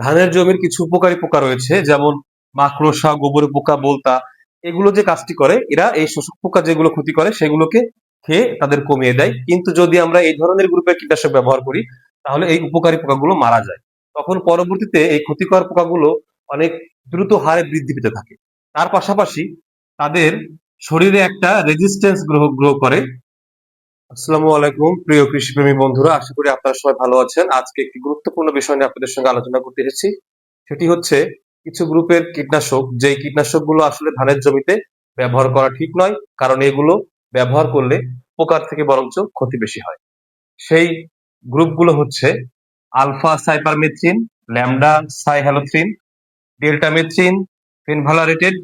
ধানের জমির কিছু উপকারী পোকা রয়েছে, যেমন মাকড়সা, গোবর পোকা, বলতা, এগুলো যে কাজটি করে, এরা এই শোষক পোকা যেগুলো ক্ষতি করে, সেগুলোকে খেয়ে তাদের কমিয়ে দেয়। কিন্তু যদি আমরা এই ধরনের গ্রুপের কীটনাশক ব্যবহার করি, তাহলে এই উপকারী পোকাগুলো মারা যায়। তখন পরবর্তীতে এই ক্ষতিকর পোকাগুলো অনেক দ্রুত হারে বৃদ্ধি পেতে থাকে। তার পাশাপাশি তাদের শরীরে একটা রেজিস্ট্যান্স গ্রহ গ্রহ করে। আসসালামু আলাইকুম, প্রিয় কৃষিপ্রেমী বন্ধুরা, আশা করি আপনারা সবাই ভালো আছেন। আজকে একটি গুরুত্বপূর্ণ বিষয় নিয়ে আপনাদের সঙ্গে আলোচনা করতে এসেছি। সেটি হচ্ছে, কিছু গ্রুপের কীটনাশক, যেই কীটনাশকগুলো আসলে ধানের জমিতে ব্যবহার করা ঠিক নয়, কারণ এগুলো ব্যবহার করলে পোকার থেকে বরঞ্চ ক্ষতি বেশি হয়। সেই গ্রুপগুলো হচ্ছে, alpha cypermethrin, lambda cyhalothrin, deltamethrin, fenvalerate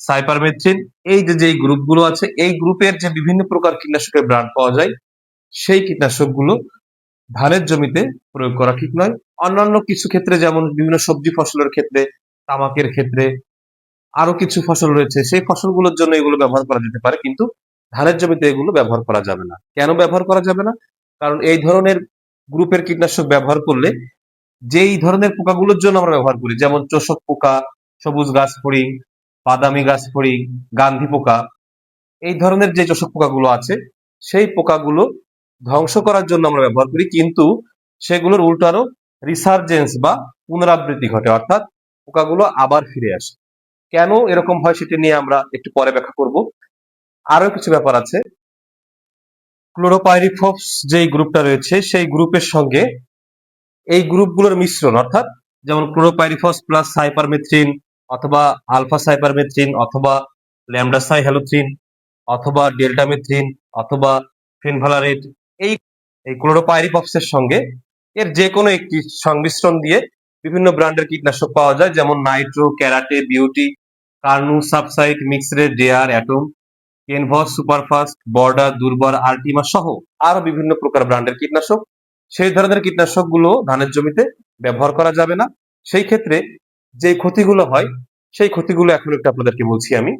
cypermethrin, এই যে, যেই গ্রুপগুলো আছে, এই গ্রুপের যে বিভিন্ন প্রকার কীটনাশকের ব্র্যান্ড পাওয়া যায়, সেই কীটনাশকগুলো ধানের জমিতে প্রয়োগ করা ঠিক নয়। অন্যান্য কিছু ক্ষেত্রে যেমন বিভিন্ন সবজি ফসলের ক্ষেত্রে, তামাকের ক্ষেত্রে আরও কিছু ফসল রয়েছে, সেই ফসলগুলোর জন্য এগুলো ব্যবহার করা যেতে পারে, কিন্তু ধানের জমিতে এগুলো ব্যবহার করা যাবে না। কেন ব্যবহার করা যাবে না? কারণ এই ধরনের গ্রুপের কীটনাশক ব্যবহার করলে যেই ধরনের পোকাগুলোর জন্য আমরা ব্যবহার করি, যেমন চোষক পোকা, সবুজ গাছ ফড়িং বাদামি গাছ ফড়িং গান্ধী পোকা, এই ধরনের যে চোষক পোকাগুলো আছে, সেই পোকাগুলো ধ্বংস করার জন্য আমরা ব্যবহার করি, কিন্তু সেগুলোর উল্টো আরও রিসার্জেন্স বা পুনরাবৃত্তি ঘটে, অর্থাৎ পোকাগুলো আবার ফিরে আসে। কেন এরকম হয় সেটি নিয়ে আমরা একটু পরে ব্যাখ্যা করব। আরও কিছু ব্যাপার আছে। ক্লোরোপাইরিফপস যেই গ্রুপটা রয়েছে, সেই গ্রুপের সঙ্গে এই গ্রুপগুলোর মিশ্রণ, অর্থাৎ যেমন ক্লোরোপাইরিফস প্লাস সাইপারমেথ্রিন অথবা আলফা সাইপারমেথ্রিন অথবা ল্যামডা সাইহ্যালোথ্রিন অথবা ডেল্টামেথ্রিন অথবা ফেনভালারেট, এই এই ক্লোরোপাইরিফপসের সঙ্গে এর যে কোনো একটি সংমিশ্রণ দিয়ে বিভিন্ন ব্র্যান্ডের কীটনাশক পাওয়া যায়, যেমন নাইট্রো, ক্যারাটে, বিউটি, কার্নু, সাবসাইট মিক্সরে ডেয়ার, অ্যাটম, কেনভস, সুপারফাস্ট বর্ডার দুর্বার, আল্টিমা সহ আরও বিভিন্ন প্রকার ব্র্যান্ডের কীটনাশক। সেই ধরনের কীটনাশকগুলো ধানের জমিতে ব্যবহার করা যাবে না। সেই ক্ষেত্রে যে ক্ষতিগুলো হয়, সেই ক্ষতিগুলো এখন একটু আপনাদেরকে বলছি আমি।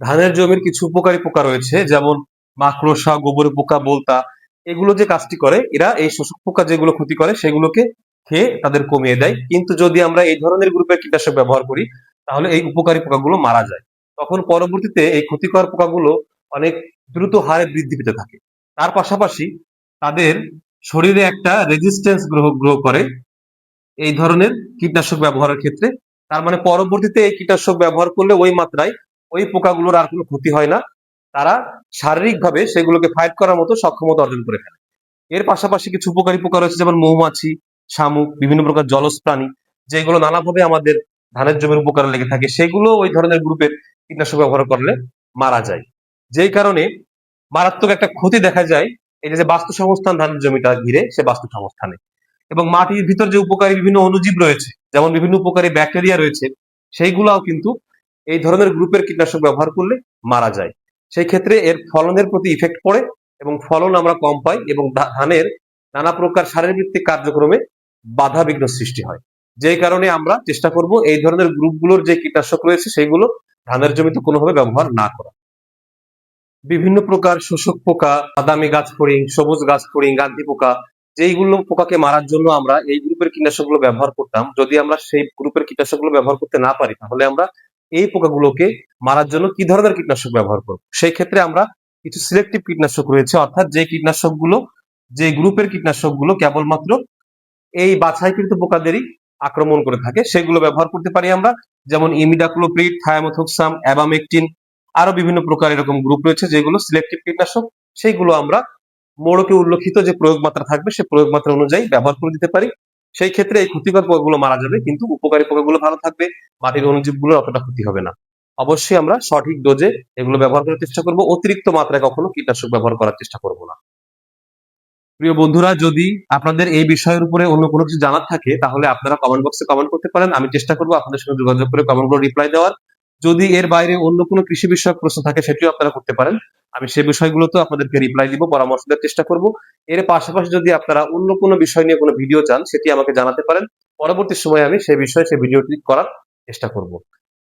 ধানের জমির কিছু উপকারী পোকা রয়েছে, যেমন মাকড়সা গোবর পোকা, বলতা, এগুলো যে কাজটি করে, এরা এই শোষক পোকা যেগুলো ক্ষতি করে, সেগুলোকে খেয়ে তাদের কমিয়ে দেয়। কিন্তু যদি আমরা এই ধরনের গ্রুপের কীটনাশক ব্যবহার করি, তাহলে এই উপকারী পোকাগুলো মারা যায়। তখন পরবর্তীতে এই ক্ষতিকর পোকাগুলো অনেক দ্রুত হারে বৃদ্ধি পেতে থাকে। তার পাশাপাশি তাদের শরীরে একটা রেজিস্ট্যান্স গ্রহ গ্রহ করে। এই ধরনের কীটনাশক ব্যবহারের ক্ষেত্রে। তার মানে পরবর্তীতে এই কীটনাশক ব্যবহার করলে ওই মাত্রায় ওই পোকাগুলোর আর কোনো ক্ষতি হয় না। তারা শারীরিকভাবে সেগুলোকে ফাইট করার মতো সক্ষমতা অর্জন করে ফেলে। এর পাশাপাশি কিছু উপকারী পোকা রয়েছে, যেমন মৌমাছি, শামুক, বিভিন্ন প্রকার জলজ প্রাণী, যেগুলো নানাভাবে আমাদের ধানের জমির উপকারে লেগে থাকে। সেগুলো ওই ধরনের গ্রুপের কীটনাশক ব্যবহার করলে মারা যায়। যেই কারণে মারাত্মক একটা ক্ষতি দেখা যায়, এই যে বাস্তু সংস্থান ধানের জমিটা ঘিরে সে বাস্তু সংস্থানে এবং মাটির ভিতর যে উপকারী বিভিন্ন অণুজীব রয়েছে, যেমন বিভিন্ন উপকারী ব্যাকটেরিয়া রয়েছে, সেইগুলাও কিন্তু এই ধরনের গ্রুপের কীটনাশক ব্যবহার করলে মারা যায়। সেই ক্ষেত্রে এর ফলনের প্রতি ইফেক্ট পড়ে এবং ফলন আমরা কম পাই এবং ধানের নানা প্রকার শারীরবৃত্তিক কার্যক্রমে বাধা বিঘ্ন সৃষ্টি হয়। যে কারণে আমরা চেষ্টা করব এই ধরনের গ্রুপগুলোর যে কীটনাশক রয়েছে সেগুলো ধানের জমিতে কোনোভাবে ব্যবহার না করা। বিভিন্ন প্রকার শোষক পোকা, বাদামি গাছ ফড়িং সবুজ গাছ ফড়িং গান্ধী পোকা যেইগুলো পোকাকে মারার জন্য আমরা এই গ্রুপের কীটনাশকগুলো ব্যবহার করতাম, যদি আমরা সেই গ্রুপের কীটনাশকগুলো ব্যবহার করতে না পারি, তাহলে আমরা এই পোকাগুলোকে মারার জন্য কি ধরনের কীটনাশক ব্যবহার করব? সেই ক্ষেত্রে আমরা কিছু সিলেক্টিভ কীটনাশক রয়েছে, অর্থাৎ যে কীটনাশকগুলো যে গ্রুপের কীটনাশকগুলো কেবলমাত্র এই বাছাইকৃত পোকাদেরই আক্রমণ করে থাকে, সেগুলো ব্যবহার করতে পারি আমরা। যেমন ইমিডাক্লোপ্রিড থায়ামোথোক্সাম অ্যাবামেকটিন আরও বিভিন্ন প্রকার এরকম গ্রুপ রয়েছে যেগুলো সিলেক্টিভ কীটনাশক, সেইগুলো আমরা মোড়কে উল্লেখিত যে প্রয়োগ মাত্রা থাকবে সেই প্রয়োগ মাত্রা অনুযায়ী ব্যবহার করে দিতে পারি। সেই ক্ষেত্রে এই ক্ষতিকর পোকাগুলো মারা যাবে, কিন্তু উপকারী পোকাগুলো ভালো থাকবে, মাটির অনুজীবগুলোর অতটা ক্ষতি হবে না। অবশ্যই আমরা সঠিক ডোজে এগুলো ব্যবহার করার চেষ্টা করব, অতিরিক্ত মাত্রায় কখনো কীটনাশক ব্যবহার করার চেষ্টা করব না। প্রিয় বন্ধুরা, যদি আপনাদের এই বিষয়ের উপরে অন্য কোনো কিছু জানার থাকে, তাহলে আপনারা কমেন্ট বক্সে কমেন্ট করতে পারেন। আমি চেষ্টা করব আপনাদের সঙ্গে যোগাযোগ করে কমেন্টগুলো রিপ্লাই দেওয়ার। যদি এর বাইরে অন্য কোনো কৃষি বিষয়ক প্রশ্ন থাকে, সেটিও আপনারা করতে পারেন। আমি সেই বিষয়গুলোতেও আপনাদেরকে রিপ্লাই দিব, পরামর্শ দেওয়ার চেষ্টা করব। এর পাশাপাশি যদি আপনারা অন্য কোনো বিষয় নিয়ে কোনো ভিডিও চান, সেটি আমাকে জানাতে পারেন। পরবর্তী সময়ে আমি সেই বিষয়ে সেই ভিডিওটি করার চেষ্টা করব।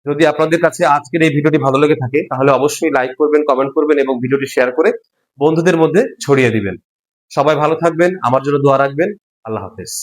যদি আপনাদের কাছে আজকের এই ভিডিওটি ভালো লেগে থাকে, তাহলে অবশ্যই লাইক করবেন কমেন্ট করবেন এবং ভিডিওটি শেয়ার করে বন্ধুদের মধ্যে ছড়িয়ে দিবেন। সবাই ভালো থাকবেন, আমার জন্য দোয়া রাখবেন। আল্লাহ হাফেজ।